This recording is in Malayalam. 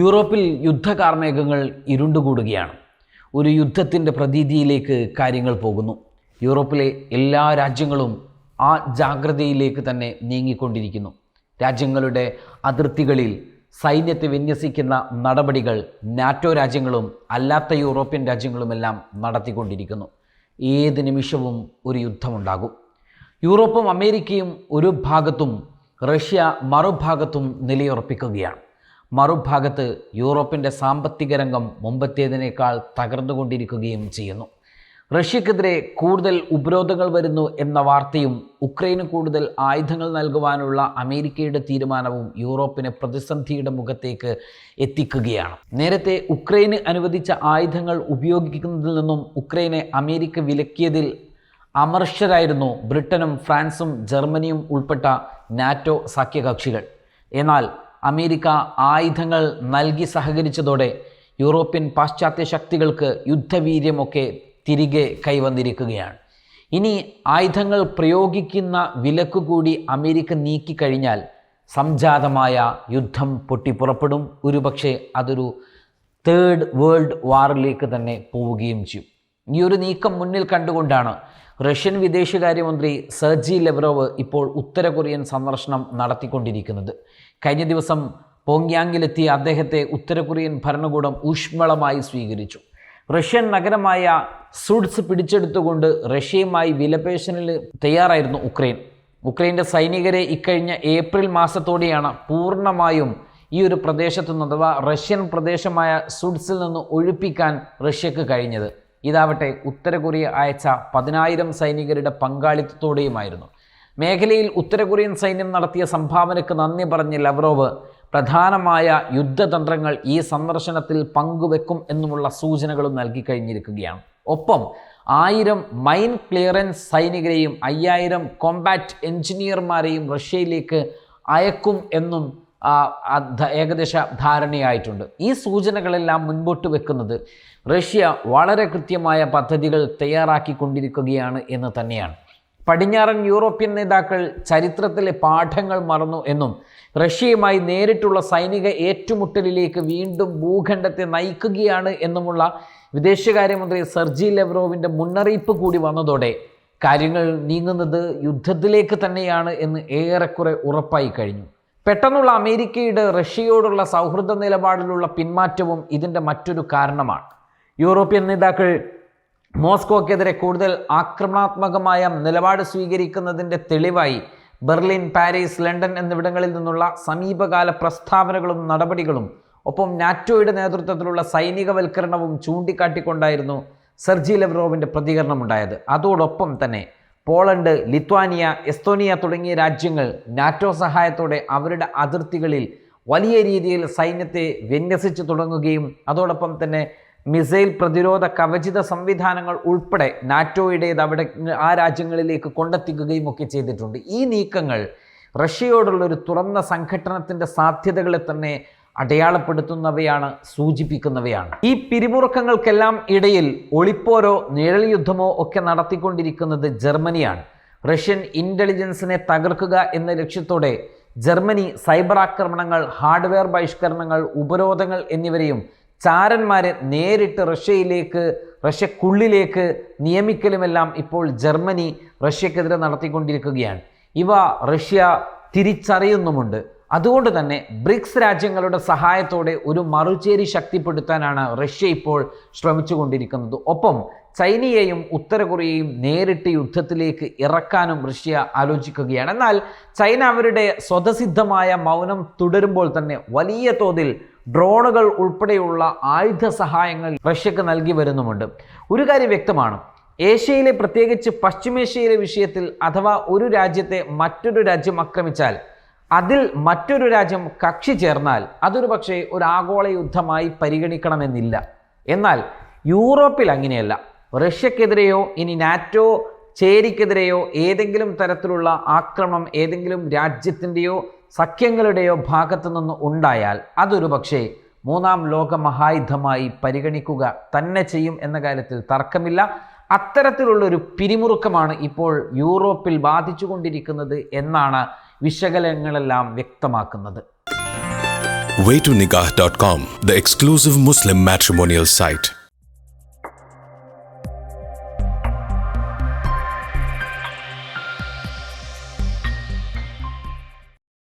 യൂറോപ്പിൽ യുദ്ധകാർമേഘങ്ങൾ ഇരുണ്ടുകൂടുകയാണ്. ഒരു യുദ്ധത്തിന്റെ പ്രതീതിയിലേക്ക് കാര്യങ്ങൾ പോകുന്നു. യൂറോപ്പിലെ എല്ലാ രാജ്യങ്ങളും ആ ജാഗ്രതയിലേക്ക് തന്നെ നീങ്ങിക്കൊണ്ടിരിക്കുന്നു. രാജ്യങ്ങളുടെ അതിർത്തികളിൽ സൈന്യത്തെ വിന്യസിക്കുന്ന നടപടികൾ നാറ്റോ രാജ്യങ്ങളും അല്ലാത്ത യൂറോപ്യൻ രാജ്യങ്ങളുമെല്ലാം നടത്തിക്കൊണ്ടിരിക്കുന്നു. ഏത് നിമിഷവും ഒരു യുദ്ധമുണ്ടാകും. യൂറോപ്പും അമേരിക്കയും ഒരു ഭാഗത്തും റഷ്യ മറുഭാഗത്തും നിലയുറപ്പിക്കുകയാണ്. മറുഭാഗത്ത് യൂറോപ്പിന്റെ സാമ്പത്തിക രംഗം മുമ്പത്തേതിനേക്കാൾ തകർന്നുകൊണ്ടിരിക്കുകയും ചെയ്യുന്നു. റഷ്യക്കെതിരെ കൂടുതൽ ഉപരോധങ്ങൾ വരുന്നു എന്ന വാർത്തയും ഉക്രൈന് കൂടുതൽ ആയുധങ്ങൾ നൽകുവാനുള്ള അമേരിക്കയുടെ തീരുമാനവും യൂറോപ്പിനെ പ്രതിസന്ധിയുടെ മുഖത്തേക്ക് എത്തിക്കുകയാണ്. നേരത്തെ ഉക്രൈന് അനുവദിച്ച ആയുധങ്ങൾ ഉപയോഗിക്കുന്നതിൽ നിന്നും ഉക്രൈനെ അമേരിക്ക വിലക്കിയതിൽ അമർഷരായിരുന്നു ബ്രിട്ടനും ഫ്രാൻസും ജർമ്മനിയും ഉൾപ്പെട്ട നാറ്റോ സഖ്യകക്ഷികൾ. എന്നാൽ അമേരിക്ക ആയുധങ്ങൾ നൽകി സഹകരിച്ചതോടെ യൂറോപ്യൻ പാശ്ചാത്യ ശക്തികൾക്ക് യുദ്ധവീര്യമൊക്കെ തിരികെ കൈവന്നിരിക്കുകയാണ്. ഇനി ആയുധങ്ങൾ പ്രയോഗിക്കുന്ന വിലക്ക് കൂടി അമേരിക്ക നീക്കിക്കഴിഞ്ഞാൽ സംജാതമായ യുദ്ധം പൊട്ടിപ്പുറപ്പെടും. ഒരുപക്ഷെ അതൊരു തേർഡ് വേൾഡ് വാറിലേക്ക് തന്നെ പോവുകയും ചെയ്യും. ഈ ഒരു നീക്കം മുന്നിൽ കണ്ടുകൊണ്ടാണ് റഷ്യൻ വിദേശകാര്യമന്ത്രി സെർജി ലെബ്രോവ് ഇപ്പോൾ ഉത്തര കൊറിയൻ സന്ദർശനം നടത്തിക്കൊണ്ടിരിക്കുന്നത്. കഴിഞ്ഞ ദിവസം പോങ്യാങ്ങിലെത്തിയ അദ്ദേഹത്തെ ഉത്തര കൊറിയൻ ഭരണകൂടം ഊഷ്മളമായി സ്വീകരിച്ചു. റഷ്യൻ നഗരമായ സുഡ്സ് പിടിച്ചെടുത്തുകൊണ്ട് റഷ്യയുമായി വിലപേശനിൽ തയ്യാറായിരുന്നു ഉക്രൈൻ. ഉക്രൈന്റെ സൈനികരെ ഇക്കഴിഞ്ഞ ഏപ്രിൽ മാസത്തോടെയാണ് പൂർണമായും ഈ ഒരു പ്രദേശത്തു നിന്ന് അഥവാ റഷ്യൻ പ്രദേശമായ സുഡ്സിൽ നിന്ന് ഒഴിപ്പിക്കാൻ റഷ്യക്ക് കഴിഞ്ഞത്. ഇതാവട്ടെ ഉത്തര കൊറിയ അയച്ച പതിനായിരം സൈനികരുടെ പങ്കാളിത്തത്തോടെയുമായിരുന്നു. മേഖലയിൽ ഉത്തര കൊറിയൻ സൈന്യം നടത്തിയ സംഭാവനയ്ക്ക് നന്ദി പറഞ്ഞ ലവ്റോവ് പ്രധാനമായ യുദ്ധതന്ത്രങ്ങൾ ഈ സന്ദർശനത്തിൽ പങ്കുവെക്കും എന്നുമുള്ള സൂചനകളും നൽകി കഴിഞ്ഞിരിക്കുകയാണ്. ഒപ്പം ആയിരം മൈൻ ക്ലിയറൻസ് സൈനികരെയും അയ്യായിരം കോമ്പാറ്റ് എഞ്ചിനീയർമാരെയും റഷ്യയിലേക്ക് അയക്കും എന്നും ഏകദേശ ധാരണയായിട്ടുണ്ട്. ഈ സൂചനകളെല്ലാം മുൻപോട്ട് വെക്കുന്നത് റഷ്യ വളരെ കൃത്യമായ പദ്ധതികൾ തയ്യാറാക്കിക്കൊണ്ടിരിക്കുകയാണ് എന്ന് തന്നെയാണ്. പടിഞ്ഞാറൻ യൂറോപ്യൻ നേതാക്കൾ ചരിത്രത്തിലെ പാഠങ്ങൾ മറന്നു എന്നും റഷ്യയുമായി നേരിട്ടുള്ള സൈനിക ഏറ്റുമുട്ടലിലേക്ക് വീണ്ടും ഭൂഖണ്ഡത്തെ നയിക്കുകയാണ് എന്നുമുള്ള വിദേശകാര്യമന്ത്രി സെർജി ലെവ്രോവിന്റെ മുന്നറിയിപ്പ് കൂടി വന്നതോടെ കാര്യങ്ങൾ നീങ്ങുന്നത് യുദ്ധത്തിലേക്ക് തന്നെയാണ് എന്ന് ഏറെക്കുറെ ഉറപ്പായി കഴിഞ്ഞു. പെട്ടെന്നുള്ള അമേരിക്കയുടെ റഷ്യയോടുള്ള സൗഹൃദ നിലപാടിലുള്ള പിന്മാറ്റവും ഇതിന്റെ മറ്റൊരു കാരണമാണ്. യൂറോപ്യൻ നേതാക്കൾ മോസ്കോക്കെതിരെ കൂടുതൽ ആക്രമണാത്മകമായ നിലപാട് സ്വീകരിക്കുന്നതിന്റെ തെളിവായി ബെർലിൻ പാരീസ് ലണ്ടൻ എന്നിവിടങ്ങളിൽ നിന്നുള്ള സമീപകാല പ്രസ്താവനകളും നടപടികളും ഒപ്പം നാറ്റോയുടെ നേതൃത്വത്തിലുള്ള സൈനികവൽക്കരണവും ചൂണ്ടിക്കാട്ടിക്കൊണ്ടായിരുന്നു സെർജി ലെവ്റോവിന്റെ പ്രതികരണമുണ്ടായത്. അതോടൊപ്പം തന്നെ പോളണ്ട് ലിത്വാനിയ എസ്തോനിയ തുടങ്ങിയ രാജ്യങ്ങൾ നാറ്റോ സഹായത്തോടെ അവരുടെ അതിർത്തികളിൽ വലിയ രീതിയിൽ സൈന്യത്തെ വിന്യസിച്ചു തുടങ്ങുകയും അതോടൊപ്പം തന്നെ മിസൈൽ പ്രതിരോധ കവചിത സംവിധാനങ്ങൾ ഉൾപ്പെടെ നാറ്റോയുടേത് അവിടെ ആ രാജ്യങ്ങളിലേക്ക് കൊണ്ടെത്തിക്കുകയും ഒക്കെ ചെയ്തിട്ടുണ്ട്. ഈ നീക്കങ്ങൾ റഷ്യയോടുള്ള ഒരു തുറന്ന സംഘട്ടനത്തിന്റെ സാധ്യതകളെ തന്നെ അടയാളപ്പെടുത്തുന്നവയാണ് സൂചിപ്പിക്കുന്നവയാണ്. ഈ പിരിമുറുക്കങ്ങൾക്കെല്ലാം ഇടയിൽ ഒളിപ്പോരോ നിഴൽ യുദ്ധമോ ഒക്കെ നടത്തിക്കൊണ്ടിരിക്കുന്നത് ജർമ്മനിയാണ്. റഷ്യൻ ഇന്റലിജൻസിനെ തകർക്കുക എന്ന ലക്ഷ്യത്തോടെ ജർമ്മനി സൈബർ ആക്രമണങ്ങൾ ഹാർഡ്വെയർ ബഹിഷ്കരണങ്ങൾ ഉപരോധങ്ങൾ എന്നിവരെയും ചാരന്മാരെ നേരിട്ട് റഷ്യയിലേക്ക് റഷ്യക്കുള്ളിലേക്ക് നിയമിക്കലുമെല്ലാം ഇപ്പോൾ ജർമ്മനി റഷ്യക്കെതിരെ നടത്തിക്കൊണ്ടിരിക്കുകയാണ്. ഇവ റഷ്യ തിരിച്ചറിയുന്നുമുണ്ട്. അതുകൊണ്ട് തന്നെ ബ്രിക്സ് രാജ്യങ്ങളുടെ സഹായത്തോടെ ഒരു മറുചേരി ശക്തിപ്പെടുത്താനാണ് റഷ്യ ഇപ്പോൾ ശ്രമിച്ചുകൊണ്ടിരിക്കുന്നത്. ഒപ്പം ചൈനയെയും ഉത്തര കൊറിയയും നേരിട്ട് യുദ്ധത്തിലേക്ക് ഇറക്കാനും റഷ്യ ആലോചിക്കുകയാണ്. എന്നാൽ ചൈന അവരുടെ സ്വതസിദ്ധമായ മൗനം തുടരുമ്പോൾ തന്നെ വലിയ തോതിൽ ഡ്രോണുകൾ ഉൾപ്പെടെയുള്ള ആയുധ സഹായങ്ങൾ റഷ്യക്ക് നൽകി വരുന്നുമുണ്ട്. ഒരു കാര്യം വ്യക്തമാണ്. ഏഷ്യയിലെ പ്രത്യേകിച്ച് പശ്ചിമേഷ്യയിലെ വിഷയത്തിൽ അഥവാ ഒരു രാജ്യത്തെ മറ്റൊരു രാജ്യം ആക്രമിച്ചാൽ അതിൽ മറ്റൊരു രാജ്യം കക്ഷി ചേർന്നാൽ അതൊരു പക്ഷേ ഒരു ആഗോള യുദ്ധമായി പരിഗണിക്കണമെന്നില്ല. എന്നാൽ യൂറോപ്പിൽ അങ്ങനെയല്ല. റഷ്യക്കെതിരെയോ ഇനി നാറ്റോ ചേരിക്കെതിരെയോ ഏതെങ്കിലും തരത്തിലുള്ള ആക്രമണം ഏതെങ്കിലും രാജ്യത്തിന്റെയോ സഖ്യങ്ങളുടെയോ ഭാഗത്തു നിന്ന് ഉണ്ടായാൽ അതൊരു പക്ഷേ മൂന്നാം ലോക മഹായുദ്ധമായി പരിഗണിക്കുക തന്നെ ചെയ്യും എന്ന കാര്യത്തിൽ തർക്കമില്ല. അത്തരത്തിലുള്ളൊരു പിരിമുറുക്കമാണ് ഇപ്പോൾ യൂറോപ്പിൽ ബാധിച്ചുകൊണ്ടിരിക്കുന്നത് എന്നാണ് വിശകലനങ്ങളെല്ലാം വ്യക്തമാക്കുന്നത് waytonikah.com, the exclusive Muslim matrimonial site.